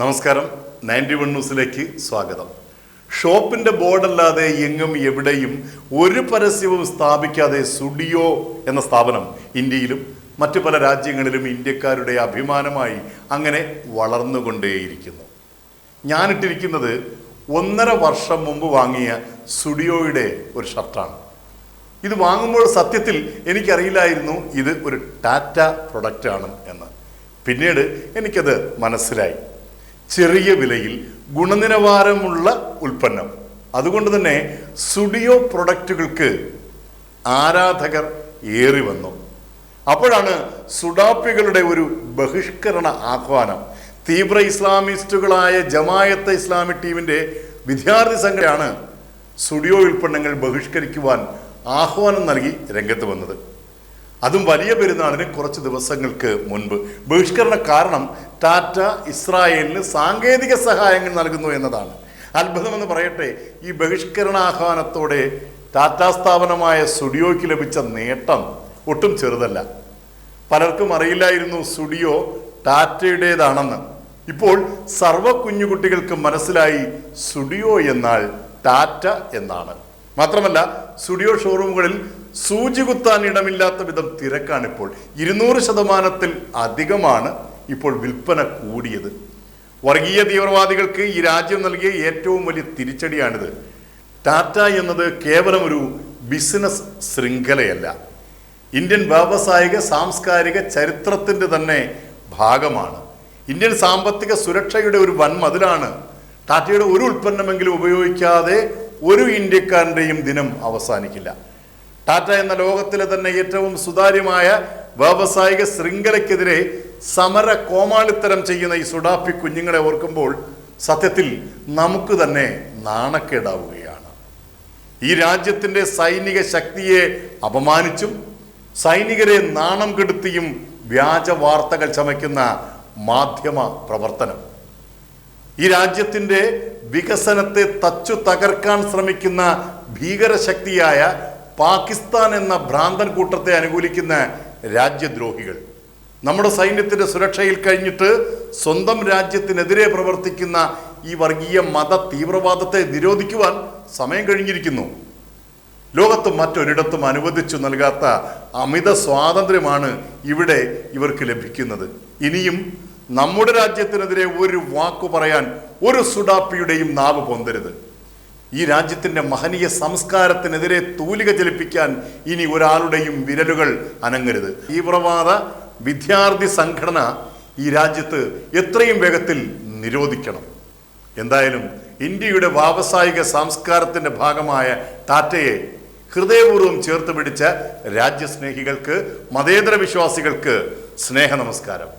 നമസ്കാരം. Ninety one ന്യൂസിലേക്ക് സ്വാഗതം. ഷോപ്പിന്റെ ബോർഡല്ലാതെ എങ്ങും എവിടെയും ഒരു പരസ്യവും സ്ഥാപിക്കാതെ സുഡിയോ എന്ന സ്ഥാപനം ഇന്ത്യയിലും മറ്റു പല രാജ്യങ്ങളിലും ഇന്ത്യക്കാരുടെ അഭിമാനമായി അങ്ങനെ വളർന്നുകൊണ്ടേയിരിക്കുന്നു. ഞാനിട്ടിരിക്കുന്നത് ഒന്നര വർഷം മുമ്പ് വാങ്ങിയ സുഡിയോയുടെ ഒരു ഷർട്ടാണ്. ഇത് വാങ്ങുമ്പോൾ സത്യത്തിൽ എനിക്കറിയില്ലായിരുന്നു ഇത് ഒരു ടാറ്റ പ്രൊഡക്റ്റാണ് എന്ന്. പിന്നീട് എനിക്കത് മനസ്സിലായി. ചെറിയ വിലയിൽ ഗുണനിലവാരമുള്ള ഉൽപ്പന്നം. അതുകൊണ്ട് തന്നെ സ്റ്റുഡിയോ പ്രൊഡക്റ്റുകൾക്ക് ആരാധകർ ഏറി വന്നു. അപ്പോഴാണ് സുഡാപ്പികളുടെ ഒരു ബഹിഷ്കരണ ആഹ്വാനം. തീവ്ര ഇസ്ലാമിസ്റ്റുകളായ ജമായത്ത് ഇസ്ലാമി ടീമിന്റെ വിദ്യാർത്ഥി സംഘടനയാണ് സ്റ്റുഡിയോ ഉൽപ്പന്നങ്ങൾ ബഹിഷ്കരിക്കുവാൻ ആഹ്വാനം നൽകി രംഗത്ത് വന്നത്. അതും വലിയ പെരുന്നാളിന് കുറച്ച് ദിവസങ്ങൾക്ക് മുൻപ്. ബഹിഷ്കരണ കാരണം ടാറ്റ ഇസ്രായേലിന് സാങ്കേതിക സഹായങ്ങൾ നൽകുന്നു എന്നതാണ്. അത്ഭുതമെന്ന് പറയട്ടെ ഈ ബഹിഷ്കരണാഹ്വാനത്തോടെ ടാറ്റ സ്ഥാപനമായ സ്റ്റുഡിയോയ്ക്ക് ലഭിച്ച നേട്ടം ഒട്ടും ചെറുതല്ല. പലർക്കും അറിയില്ലായിരുന്നു സ്റ്റുഡിയോ ടാറ്റയുടേതാണെന്ന്. ഇപ്പോൾ സർവ കുഞ്ഞുകുട്ടികൾക്ക് മനസ്സിലായി സ്റ്റുഡിയോ എന്നാൽ ടാറ്റ എന്നാണ്. മാത്രമല്ല സ്റ്റുഡിയോ ഷോറൂമുകളിൽ സൂചി കുത്താൻ ഇടമില്ലാത്ത വിധം തിരക്കാണിപ്പോൾ. ഇരുന്നൂറ് ശതമാനത്തിൽ അധികമാണ് ഇപ്പോൾ വിൽപ്പന കൂടിയത്. വർഗീയ തീവ്രവാദികൾക്ക് ഈ രാജ്യം നൽകിയ ഏറ്റവും വലിയ തിരിച്ചടിയാണിത്. ടാറ്റ എന്നത് കേവലം ഒരു ബിസിനസ് ശൃംഖലയല്ല. ഇന്ത്യൻ വ്യാവസായിക സാംസ്കാരിക ചരിത്രത്തിന്റെ തന്നെ ഭാഗമാണ്. ഇന്ത്യൻ സാമ്പത്തിക സുരക്ഷയുടെ ഒരു വൻമതിലാണ് ടാറ്റയുടെ ഒരു ഉൽപ്പന്നമെങ്കിലും ഉപയോഗിക്കാതെ ഒരു ഇന്ത്യക്കാരന്റെയും ദിനം അവസാനിക്കില്ല. ടാറ്റ എന്ന ലോകത്തിലെ തന്നെ ഏറ്റവും സുതാര്യമായ വ്യാവസായിക ശൃംഖലയ്ക്കെതിരെ സമര കോമാളിത്തരം ചെയ്യുന്ന ഈ സുഡാപ്പി കുഞ്ഞുങ്ങളെ ഓർക്കുമ്പോൾ സത്യത്തിൽ നമുക്ക് തന്നെ നാണക്കേടാവുകയാണ്. ഈ രാജ്യത്തിന്റെ സൈനിക ശക്തിയെ അപമാനിച്ചും സൈനികരെ നാണം കെടുത്തിയും വ്യാജ വാർത്തകൾ ചമയ്ക്കുന്ന മാധ്യമ പ്രവർത്തനം. ഈ രാജ്യത്തിന്റെ വികസനത്തെ തച്ചു തകർക്കാൻ ശ്രമിക്കുന്ന ഭീകരശക്തിയായ പാകിസ്ഥാൻ എന്ന ഭ്രാന്തൻ കൂട്ടത്തെ അനുകൂലിക്കുന്ന രാജ്യദ്രോഹികൾ. നമ്മുടെ സൈന്യത്തിന്റെ സുരക്ഷയിൽ കഴിഞ്ഞിട്ട് സ്വന്തം രാജ്യത്തിനെതിരെ പ്രവർത്തിക്കുന്ന ഈ വർഗീയ മത തീവ്രവാദത്തെ നിരോധിക്കുവാൻ സമയം കഴിഞ്ഞിരിക്കുന്നു. ലോകത്ത് മറ്റൊരിടത്തും അനുവദിച്ചു നൽകാത്ത അമിത സ്വാതന്ത്ര്യമാണ് ഇവിടെ ഇവർക്ക് ലഭിക്കുന്നത്. ഇനിയും നമ്മുടെ രാജ്യത്തിനെതിരെ ഒരു വാക്കു പറയാൻ ഒരു സുഡാപ്പിയുടെയും നാവ് പൊന്തരുത്. ഈ രാജ്യത്തിന്റെ മഹനീയ സംസ്കാരത്തിനെതിരെ തൂലിക ചലിപ്പിക്കാൻ ഇനി ഒരാളുടെയും വിരലുകൾ അനങ്ങരുത്. തീവ്രവാദ വിദ്യാർത്ഥി സംഘടന ഈ രാജ്യത്ത് എത്രയും വേഗത്തിൽ നിരോധിക്കണം. എന്തായാലും ഇന്ത്യയുടെ വ്യാവസായിക സംസ്കാരത്തിന്റെ ഭാഗമായ ടാറ്റയെ ഹൃദയപൂർവം ചേർത്ത് പിടിച്ച രാജ്യസ്നേഹികൾക്ക് മതേതര വിശ്വാസികൾക്ക് സ്നേഹ നമസ്കാരം